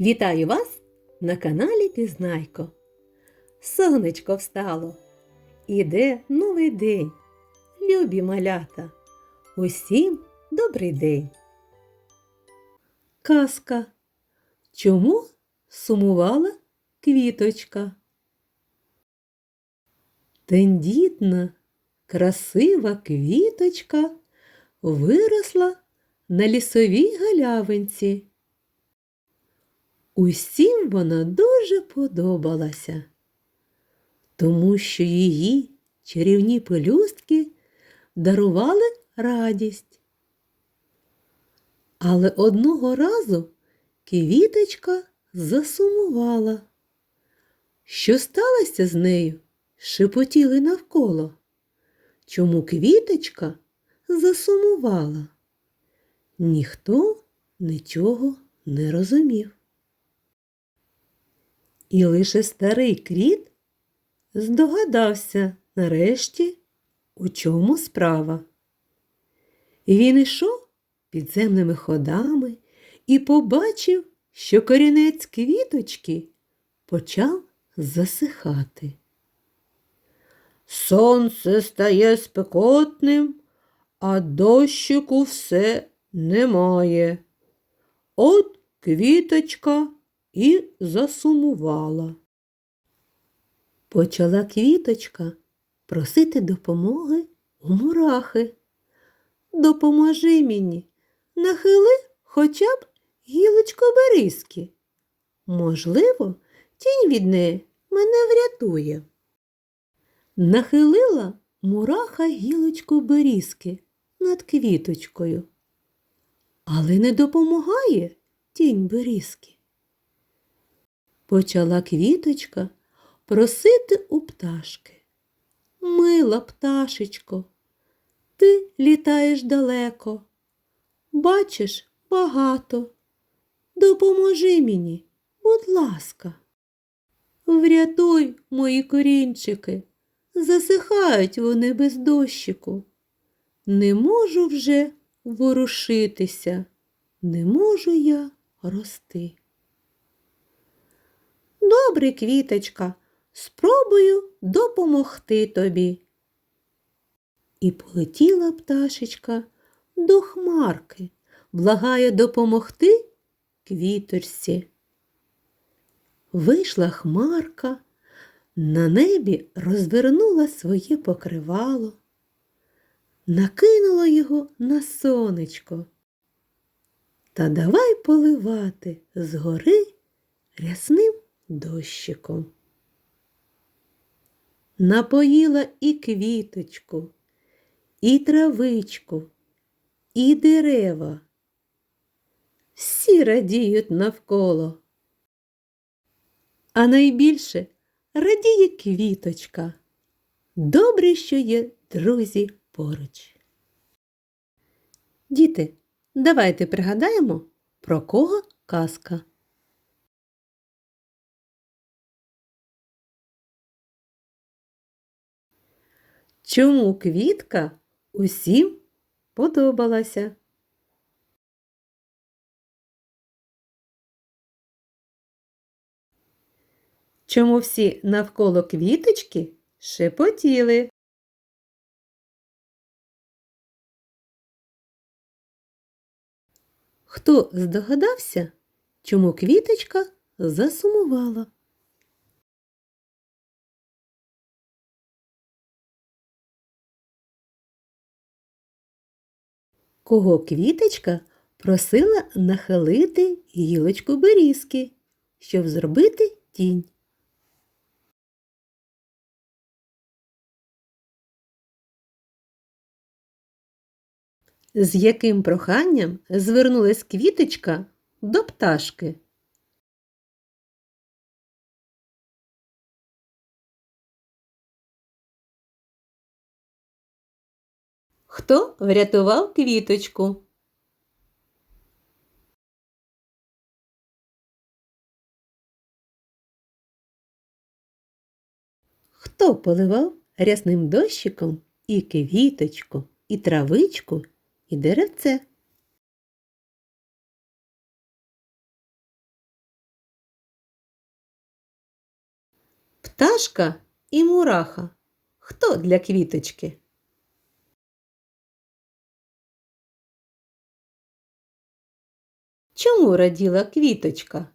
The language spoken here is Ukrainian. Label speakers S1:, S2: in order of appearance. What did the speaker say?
S1: Вітаю вас на каналі Пізнайко. Сонечко встало. Іде новий день. Любі малята. Усім добрий день. Казка. Чому сумувала квіточка? Тендітна, красива квіточка виросла на лісовій галявинці. Усім вона дуже подобалася, тому що її чарівні пелюстки дарували радість. Але одного разу квіточка засумувала. Що сталося з нею? шепотіли навколо. Чому квіточка засумувала? Ніхто нічого не розумів. І лише старий кріт здогадався нарешті, у чому справа. Він йшов підземними ходами і побачив, що корінець квіточки почав засихати. Сонце стає спекотним, а дощику все немає. От квіточка і засумувала. Почала квіточка просити допомоги у мурахи. Допоможи мені, нахили хоча б гілочко берізки. Можливо, тінь від неї мене врятує. Нахилила мураха гілочку берізки над квіточкою, але не допомагає тінь берізки. Почала квіточка просити у пташки. Мила пташечко, ти літаєш далеко, бачиш багато. Допоможи мені, будь ласка. Врятуй, мої корінчики, засихають вони без дощику. Не можу вже ворушитися, не можу я рости. Добре, квіточка, спробую допомогти тобі. І полетіла пташечка до хмарки, благає допомогти квіточці. Вийшла хмарка, на небі розвернула своє покривало, накинула його на сонечко. Та давай поливати згори рясним дощиком. Напоїла і квіточку, і травичку, і дерева. Всі радіють навколо. А найбільше радіє квіточка. Добре, що є друзі поруч. Діти, давайте пригадаємо, про кого казка. Чому квітка усім подобалася? Чому всі навколо квіточки шепотіли? Хто здогадався, чому квіточка засумувала? Кого квіточка просила нахилити гілочку берізки, щоб зробити тінь. З яким проханням звернулась квіточка до пташки? Хто врятував квіточку? Хто поливав рясним дощиком і квіточку, і травичку, і деревце? Пташка і мураха. Хто для квіточки? Чому раділа квіточка?